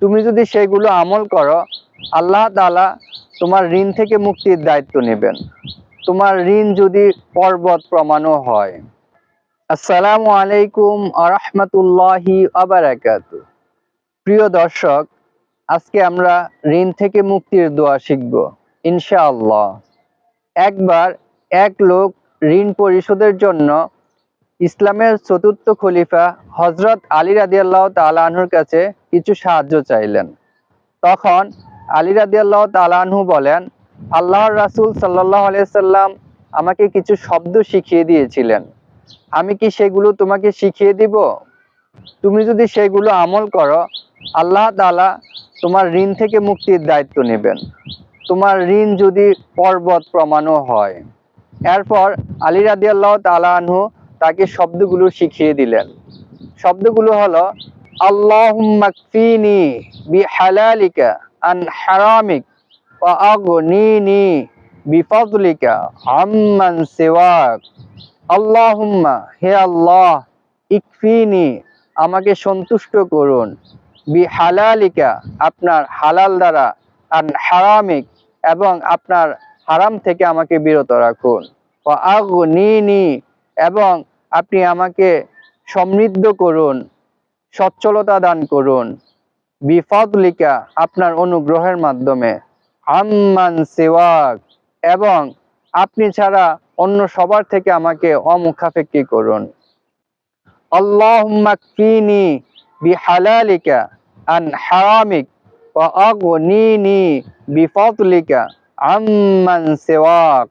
তুমি যদি সেগুলো আমল করো, আল্লাহ তাআলা তোমার ঋণ থেকে মুক্তির দায়িত্ব নেবেন। তোমার ঋণ যদি পর্বত প্রমাণও হয়। আসসালামু আলাইকুম আরহামতুল্লাহি আবারাকাত। প্রিয় দর্শক, আজকে আমরা ঋণ থেকে মুক্তির দোয়া শিখব, ইনশাআল্লাহ। একবার এক লোক ঋণ পরিশোধের জন্য ইসলামের চতুর্থ খলিফা হজরত আলী রাদিয়াল্লাহ তালাহুর কাছে কিছু সাহায্য চাইলেন। তখন আলী রাদিয়াল্লাহ তালাহু বলেন, আল্লাহর রাসূল সাল্লাহ আলিয়াল্লাম আমাকে কিছু শব্দ শিখিয়ে দিয়েছিলেন। আমি কি সেগুলো তোমাকে শিখিয়ে দিব? তুমি যদি সেগুলো আমল করো, আল্লাহ তাআলা তোমার ঋণ থেকে মুক্তির দায়িত্ব নেবেন। তোমার ঋণ যদি পর্বত প্রমাণও হয়। এরপর আলী রাদিয়াল্লাহ তালাহু তাকে শব্দগুলো শিখিয়ে দিলেন। শব্দগুলো হলো আমাকে সন্তুষ্ট করুন। বি হালালিকা আপনার হালাল দ্বারা, আন হারামিক, এবং আপনার হারাম থেকে আমাকে বিরত রাখুন। ও আগনিনি এবং আপনি আমাকে সমৃদ্ধ করুন, সচ্ছলতা দান করুন, বিফদলিকা আপনার অনুগ্রহের মাধ্যমে। আম্মান সেওয়াক, এবং আপনি ছাড়া অন্য সবার থেকে আমাকে অমুখাপেক্ষি করুন। আল্লাহুম্মা কিনি বিহালালিকা আন হারামিক ওয়া আগনিনি বিফদলিকা। আম্মান সেওয়াক।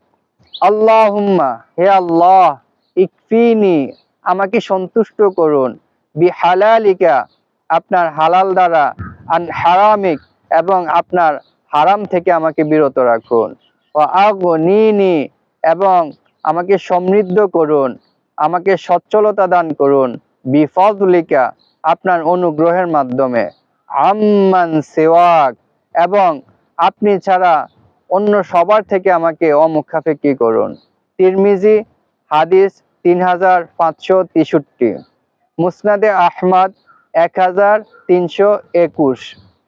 আল্লাহুম্মা, হে আল্লাহ ইকফিনি, আমাকে সন্তুষ্ট করুন। বিহালালিকা, আপনার হালাল দ্বারা, আন হারামিক, এবং আপনার হারাম থেকে আমাকে বিরত রাখুন। ও আগনিনি, এবং আমাকে সমৃদ্ধ করুন। আমাকে সচ্ছলতা দান করুন। বিফদলিকা, আপনার অনুগ্রহের মাধ্যমে। আম্মান সেওয়াক, এবং আপনি ছাড়া অন্য সবার থেকে আমাকে অমুখাপেক্ষি করুন। তিরমিজি, হাদিস তিন হাজার পাঁচশো তেষট্টি। মুসনাদে আহমদ এক হাজার তিনশো একুশ।